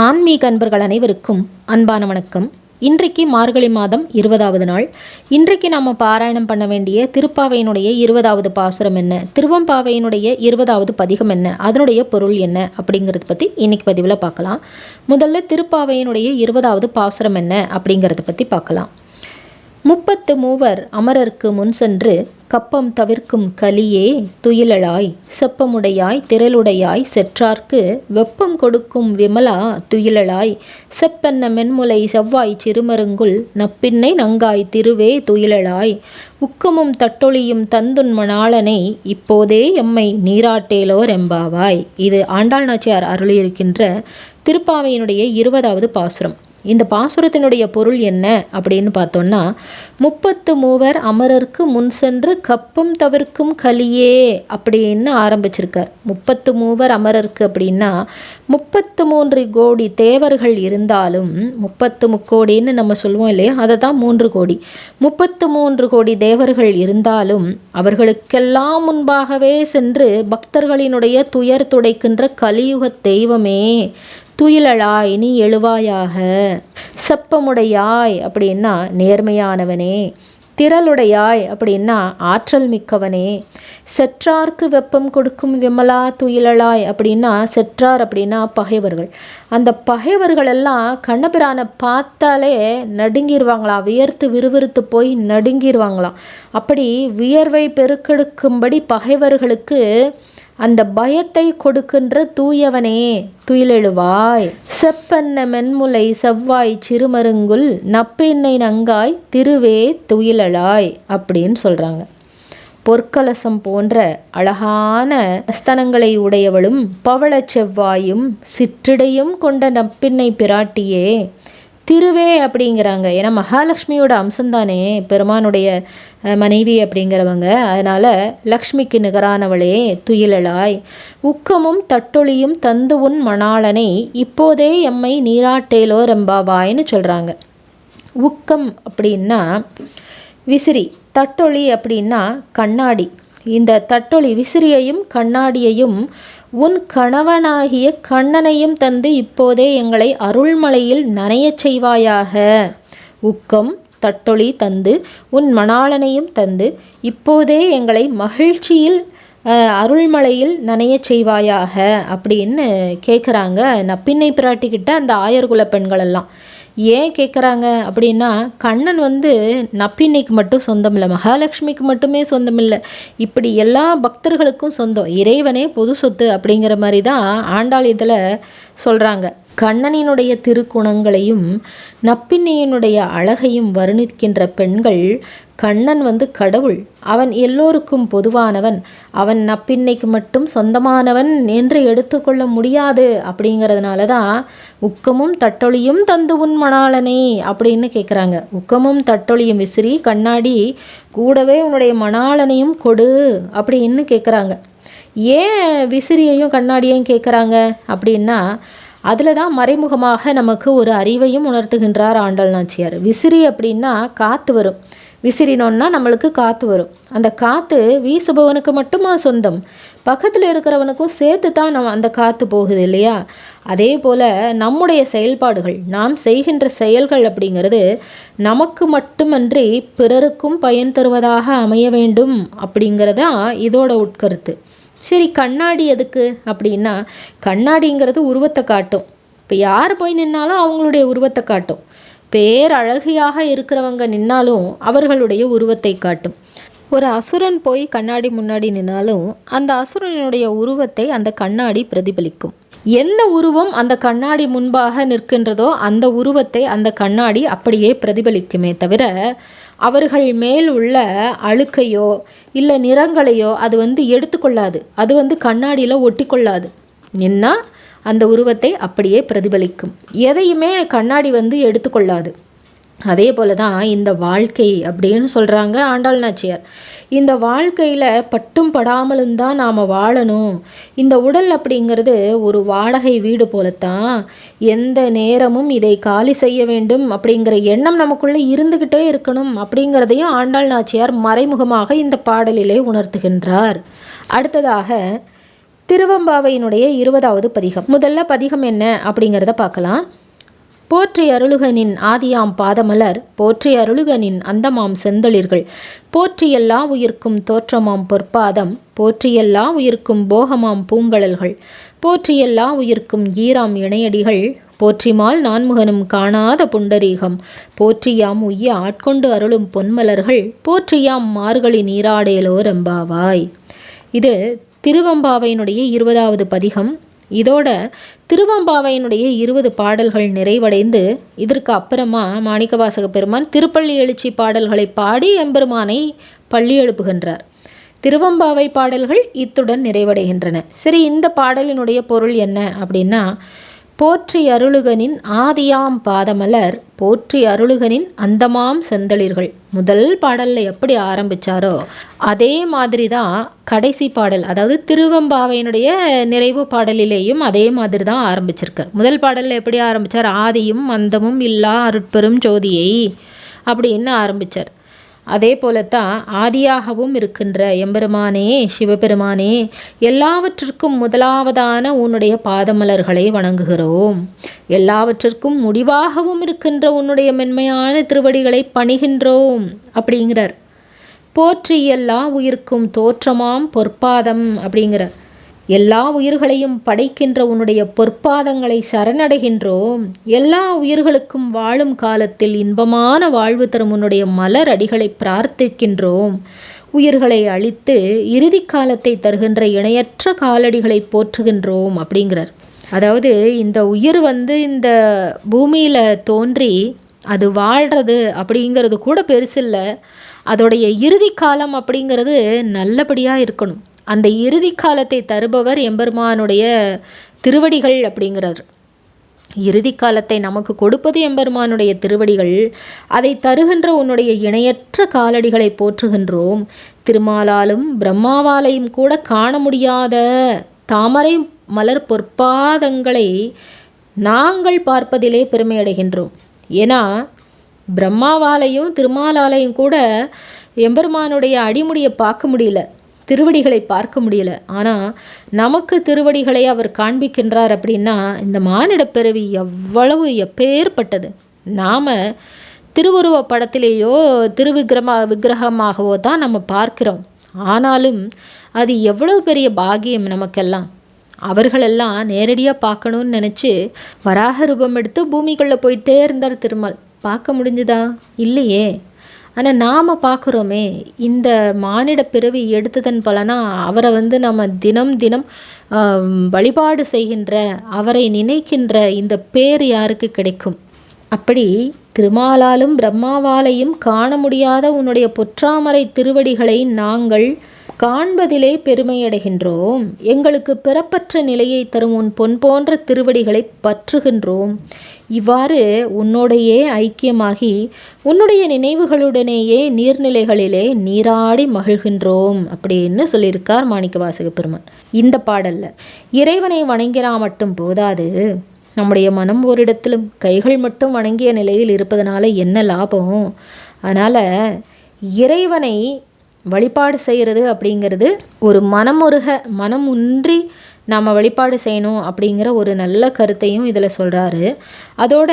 ஆன்மீக அன்பர்கள் அனைவருக்கும் அன்பான வணக்கம். இன்றைக்கு மார்கழி மாதம் இருபதாவது நாள். இன்றைக்கு நம்ம பாராயணம் பண்ண வேண்டிய திருப்பாவையினுடைய இருபதாவது பாசுரம் என்ன? திருவம்பாவையினுடைய இருபதாவது பதிகம் என்ன? அதனுடைய பொருள் என்ன? அப்படிங்கிறத பற்றி இன்னைக்கு பதிவில் பார்க்கலாம். முதல்ல திருப்பாவையினுடைய இருபதாவது பாசுரம் என்ன? அப்படிங்கிறத பற்றி பார்க்கலாம். முப்பத்து மூவர் அமரர்க்கு முன் சென்று கப்பம் தவிர்க்கும் கலியே துயிலளாய் செப்பமுடையாய் திரளுடையாய் செற்றார்க்கு வெப்பம் கொடுக்கும் விமலா துயிலளாய் செப்பென்ன மென்முலை செவ்வாய் சிறுமருங்குல் நப்பின்னை நங்காய் திருவே துயிலளாய் உக்கமும் தட்டொழியும் தந்துன் மணாளனை இப்போதே எம்மை நீராட்டேலோர் எம்பாவாய் இது ஆண்டாள் நாச்சியார் அருளியிருக்கின்ற திருப்பாவையினுடைய இருபதாவது பாசுரம். இந்த பாசுரத்தினுடைய பொருள் என்ன அப்படின்னு பார்த்தோம்னா முப்பத்து மூவர் அமரர்க்கு முன் சென்று கப்பம் தவிர்க்கும் கலியே அப்படின்னு ஆரம்பிச்சிருக்கார். முப்பத்து மூவர் அமரர்க்கு அப்படின்னா முப்பத்து மூன்று கோடி தேவர்கள் இருந்தாலும் முப்பத்து முக்கோடின்னு நம்ம சொல்லுவோம் இல்லையா? அதை தான் மூன்று கோடி. முப்பத்து மூன்று கோடி தேவர்கள் இருந்தாலும் அவர்களுக்கெல்லாம் முன்பாகவே சென்று பக்தர்களினுடைய துயர் துடைக்கின்ற கலியுக தெய்வமே துயிலழாய் நீ எழுவாயாக. செப்பமுடையாய் அப்படின்னா நேர்மையானவனே. திரளுடையாய் அப்படின்னா ஆற்றல் மிக்கவனே. செற்றார்க்கு வெப்பம் கொடுக்கும் விமலா துயிலழாய் அப்படின்னா செற்றார் அப்படின்னா பகைவர்கள். அந்த பகைவர்கள் எல்லாம் கண்ணபிரானை பார்த்தாலே நடுங்கிடுவாங்களாம் வியர்த்து விறுவிறுத்து போய் நடுங்கிடுவாங்களாம் அப்படி வியர்வை பெருக்கெடுக்கும்படி பகைவர்களுக்கு அந்த பயத்தை கொடுக்கின்ற தூயவனே துயிலெழுவாய். செப்பன்ன மென்முலை செவ்வாய் சிறுமருங்குல் நப்பெண்ணை நங்காய் திருவே துயிலழாய் அப்படின்னு சொல்கிறாங்க பொற்கலசம் போன்ற அழகான ஸ்தனங்களை உடையவளும் பவளச் செவ்வாயும் சிற்றிடையும் கொண்ட நப்பின்னை பிராட்டியே திருவே அப்படிங்கிறாங்க. ஏன்னா மகாலட்சுமியோட அம்சம்தானே பெருமானுடைய மனைவி அப்படிங்கிறவங்க. அதனால் லக்ஷ்மிக்கு நிகரானவளே துயிலலாய் உக்கமும் தட்டொளியும் தந்து உன் மணாளனை இப்போதே எம்மை நீராட்டேலோ ரெம்பாவாய்னு சொல்கிறாங்க உக்கம் அப்படின்னா விசிறி. தட்டொளி அப்படின்னா கண்ணாடி. இந்த தட்டொளி விசிறியையும் கண்ணாடியையும் உன் கணவனாகிய கண்ணனையும் தந்து இப்போதே எங்களை அருள்மலையில் நனையச் செய்வாயாக. உக்கம் தட்டொளி தந்து உன் மணாளனையும் தந்து இப்போதே எங்களை மகிழ்ச்சியில் அருள்மலையில் நனையச் செய்வாயாக அப்படின்னு கேட்குறாங்க நப்பின்னை பிராட்டிக்கிட்ட அந்த ஆயர்குல பெண்களெல்லாம் ஏன் கேட்குறாங்க அப்படின்னா கண்ணன் வந்து நப்பின்னைக்கு மட்டும் சொந்தம் இல்லை மகாலட்சுமிக்கு மட்டுமே சொந்தம் இல்லை இப்படி எல்லா பக்தர்களுக்கும் சொந்தம். இறைவனே பொது சொத்து அப்படிங்கிற மாதிரி தான் ஆண்டாள் இதில் சொல்கிறாங்க கண்ணனினுடைய திருக்குணங்களையும் நப்பின்னையினுடைய அழகையும் வர்ணிக்கின்ற பெண்கள் கண்ணன் வந்து கடவுள். அவன் எல்லோருக்கும் பொதுவானவன். அவன் நப்பின்னைக்கு மட்டும் சொந்தமானவன் என்று எடுத்துக்கொள்ள முடியாது அப்படிங்கிறதுனால தான் உக்கமும் தட்டொழியும் தந்து உன் மணாளனே அப்படின்னு கேட்குறாங்க உக்கமும் தட்டொழியும் விசிறி கண்ணாடி கூடவே உன்னுடைய மணாளனையும் கொடு அப்படின்னு கேட்குறாங்க ஏன் விசிறியையும் கண்ணாடியையும் கேட்குறாங்க அப்படின்னா அதில் தான் மறைமுகமாக நமக்கு ஒரு அறிவையும் உணர்த்துகின்றார் ஆண்டாள் நாச்சியார். விசிறி அப்படின்னா காற்று வரும். விசிறினோன்னா நம்மளுக்கு காற்று வரும். அந்த காற்று வீசுபவனுக்கு மட்டுமா சொந்தம்? பக்கத்தில் இருக்கிறவனுக்கும் சேர்த்து தான் நம்ம அந்த காற்று போகுது இல்லையா? அதே போல் நம்முடைய செயல்பாடுகள் நாம் செய்கின்ற செயல்கள் அப்படிங்கிறது நமக்கு மட்டுமன்றி பிறருக்கும் பயன் தருவதாக அமைய வேண்டும் அப்படிங்கிறதான் இதோட உட்கருத்து. சரி கண்ணாடி எதுக்கு? அப்படின்னா கண்ணாடிங்கிறது உருவத்தை காட்டும். இப்போ யார் போய் நின்னாலும் அவங்களுடைய உருவத்தை காட்டும். பேரழகியாக இருக்கிறவங்க நின்னாலும் அவர்களுடைய உருவத்தை காட்டும். ஒரு அசுரன் போய் கண்ணாடி முன்னாடி நின்னாலும் அந்த அசுரனுடைய உருவத்தை அந்த கண்ணாடி பிரதிபலிக்கும். எந்த உருவம் அந்த கண்ணாடி முன்பாக நிற்கின்றதோ அந்த உருவத்தை அந்த கண்ணாடி அப்படியே பிரதிபலிக்குமே தவிர அவர்கள் மேல் உள்ள அழுக்கையோ இல்லை நிறங்களையோ அது வந்து எடுத்துக்கொள்ளாது. அது வந்து கண்ணாடியில் ஒட்டி கொள்ளாது நின்னா அந்த உருவத்தை அப்படியே பிரதிபலிக்கும். எதையுமே கண்ணாடி வந்து எடுத்துக்கொள்ளாது. அதே போல தான் இந்த வாழ்க்கை அப்படின்னு சொல்கிறாங்க ஆண்டாள் நாச்சியார். இந்த வாழ்க்கையில் பட்டும் படாமலும் தான் நாம் வாழணும். இந்த உடல் அப்படிங்கிறது ஒரு வாடகை வீடு போலத்தான் எந்த நேரமும் இதை காலி செய்ய வேண்டும் அப்படிங்கிற எண்ணம் நமக்குள்ளே இருந்துக்கிட்டே இருக்கணும் அப்படிங்கிறதையும் ஆண்டாள் நாச்சியார் மறைமுகமாக இந்த பாடலிலே உணர்த்துகின்றார். அடுத்ததாக திருவம்பாவையினுடைய இருபதாவது பதிகம். முதல்ல பதிகம் என்ன அப்படிங்கிறத பார்க்கலாம். போற்றி அருளுகனின் ஆதியாம் பாதமலர் போற்றி அருளுகனின் அந்தமாம் செந்தளிர்கள் போற்றி எல்லா உயிர்க்கும் தோற்றமாம் பொற்பாதம் போற்றி எல்லா உயிர்க்கும் போகமாம் பூங்கழல்கள் போற்றி எல்லா உயிர்க்கும் ஈராம் இணையடிகள் போற்றிமால் நான்முகனும் காணாத புண்டரீகம் போற்றியாம் உய்ய ஆட்கொண்டு அருளும் பொன்மலர்கள் போற்றியாம் மார்கழி நீராடையலோ ரம்பாவாய். இது திருவம்பாவையினுடைய இருபதாவது பதிகம். இதோட திருவம்பாவையினுடைய இருபது பாடல்கள் நிறைவடைந்து இதற்கு அப்புறமா மாணிக்கவாசக பெருமான் திருப்பள்ளி எழுச்சி பாடல்களை பாடி எம்பெருமானை பள்ளி எழுப்புகின்றார். திருவம்பாவை பாடல்கள் இத்துடன் நிறைவடைகின்றன. சரி இந்த பாடலினுடைய பொருள் என்ன அப்படின்னா போற்றி அருளுகனின் ஆதியாம் பாதமலர் போற்றி அருளுகனின் அந்தமாம் செந்தளிர்கள். முதல் பாடலில் எப்படி ஆரம்பித்தாரோ அதே மாதிரி தான் கடைசி பாடல் அதாவது திருவம்பாவையினுடைய நிறைவு பாடலிலேயும் அதே மாதிரி தான் ஆரம்பிச்சிருக்கார் முதல் பாடலில் எப்படி ஆரம்பித்தார் ஆதியும் அந்தமும் இல்லா அருட்பெரும் ஜோதியை அப்படின்னு ஆரம்பித்தார் அதே போலத்தான் ஆதியாகவும் இருக்கின்ற எம்பெருமானே சிவபெருமானே எல்லாவற்றிற்கும் முதலாவதான உன்னுடைய பாதமலர்களை வணங்குகிறோம். எல்லாவற்றிற்கும் முடிவாகவும் இருக்கின்ற உன்னுடைய மென்மையான திருவடிகளை பணிகின்றோம் அப்படிங்கிறார். போற்றி எல்லா உயிர்க்கும் தோற்றமாம் பொற்பாதம் அப்படிங்கிறார். எல்லா உயிர்களையும் படைக்கின்ற உன்னுடைய பொற்பாதங்களை சரணடைகின்றோம். எல்லா உயிர்களுக்கும் வாழும் காலத்தில் இன்பமான வாழ்வு தரும் உன்னுடைய மலர் அடிகளை பிரார்த்திக்கின்றோம். உயிர்களை அழித்து இறுதி காலத்தை தருகின்ற இணையற்ற காலடிகளை போற்றுகின்றோம் அப்படிங்கிறார். அதாவது இந்த உயிர் வந்து இந்த பூமியில் தோன்றி அது வாழ்கிறது அப்படிங்கிறது கூட பெருசில்லை. அதோடைய இறுதி காலம் அப்படிங்கிறது நல்லபடியாக இருக்கணும். அந்த இறுதி காலத்தை தருபவர் எம்பெருமானுடைய திருவடிகள் அப்படிங்கிறார். இறுதி காலத்தை நமக்கு கொடுப்பது எம்பெருமானுடைய திருவடிகள். அதை தருகின்ற உன்னுடைய இணையற்ற காலடிகளை போற்றுகின்றோம். திருமாலாலும் பிரம்மாவாலையும் கூட காண முடியாத தாமரை மலர் பொற்பாதங்களை நாங்கள் பார்ப்பதிலே பெருமையடைகின்றோம் ஏன்னா பிரம்மாவாலையும் திருமாலாலையும் கூட எம்பெருமானுடைய அடிமுடியை பார்க்க முடியல. திருவடிகளை பார்க்க முடியல. ஆனால் நமக்கு திருவடிகளை அவர் காண்பிக்கின்றார் அப்படின்னா இந்த மானிட பிறவி எவ்வளவு எப்பேற்பட்டது. நாம் திருவுருவ படத்திலேயோ திருவிக்கிரம விக்கிரகமாகவோ தான் நம்ம பார்க்கிறோம். ஆனாலும் அது எவ்வளவு பெரிய பாகியம் நமக்கெல்லாம். அவர்களெல்லாம் நேரடியாக பார்க்கணும்னு நினச்சி வராக ரூபம் எடுத்து பூமிக்குள்ளே போயிட்டே இருந்தார் திருமால். பார்க்க முடிஞ்சுதா? இல்லையே. ஆனால் நாம் பார்க்குறோமே இந்த மானிட பிறவி எடுத்ததன் பலனா அவரை வந்து நம்ம தினம் தினம் வழிபாடு செய்கின்ற அவரை நினைக்கின்ற இந்த பேர் யாருக்கு கிடைக்கும்? அப்படி திருமாலாலும் பிரம்மாவாலையும் காண முடியாத உன்னுடைய பொற்றாமரை திருவடிகளை நாங்கள் காண்பதிலே பெருமையடைகின்றோம். எங்களுக்கு பிறப்பற்ற நிலையை தரும் உன் பொன் போன்ற திருவடிகளை பற்றுகின்றோம். இவ்வாறு உன்னோடையே ஐக்கியமாகி உன்னுடைய நினைவுகளுடனேயே நீர்நிலைகளிலே நீராடி மகிழ்கின்றோம் அப்படின்னு சொல்லியிருக்கார் மாணிக்க வாசக பெருமான். இந்த பாடல்ல இறைவனை வணங்கினா மட்டும் போதாது நம்முடைய மனம் ஓரிடத்திலும் கைகள் மட்டும் வணங்கிய நிலையில் இருப்பதனால என்ன லாபம்? அதனால் இறைவனை வழிபாடு செய்கிறது அப்படிங்கிறது ஒரு மனமுருக மனம் நாம் வழிபாடு செய்யணும் அப்படிங்கிற ஒரு நல்ல கருத்தையும் இதில் சொல்கிறாரு அதோட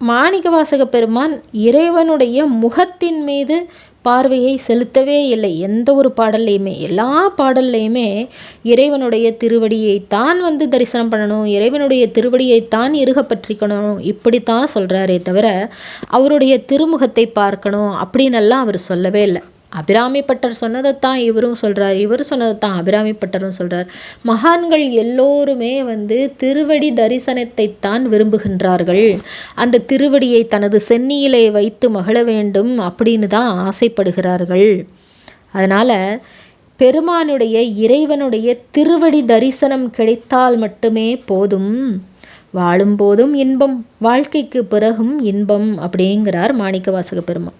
மாணிக்க வாசக பெருமான் இறைவனுடைய முகத்தின் மீது பார்வையை செலுத்தவே இல்லை. எந்த ஒரு பாடல்லையுமே எல்லா பாடல்லையுமே இறைவனுடைய திருவடியை தான் வந்து தரிசனம் பண்ணணும் இறைவனுடைய திருவடியை தான் இருக பற்றிக்கணும் இப்படித்தான் சொல்கிறாரே தவிர அவருடைய திருமுகத்தை பார்க்கணும் அப்படின்னெல்லாம் அவர் சொல்லவே இல்லை. அபிராமிப்பட்டர் சொன்னதைத்தான் இவரும் சொல்கிறார் இவர் சொன்னதைத்தான் அபிராமிப்பட்டரும் சொல்கிறார் மகான்கள் எல்லோருமே வந்து திருவடி தரிசனத்தை தான் விரும்புகின்றார்கள். அந்த திருவடியை தனது சென்னியிலே வைத்து மகிழ வேண்டும் அப்படின்னு தான் ஆசைப்படுகிறார்கள். அதனால் பெருமானுடைய இறைவனுடைய திருவடி தரிசனம் கிடைத்தால் மட்டுமே போதும். வாழும்போதும் இன்பம் வாழ்க்கைக்கு பிறகும் இன்பம் அப்படிங்கிறார் மாணிக்க வாசக பெருமான்.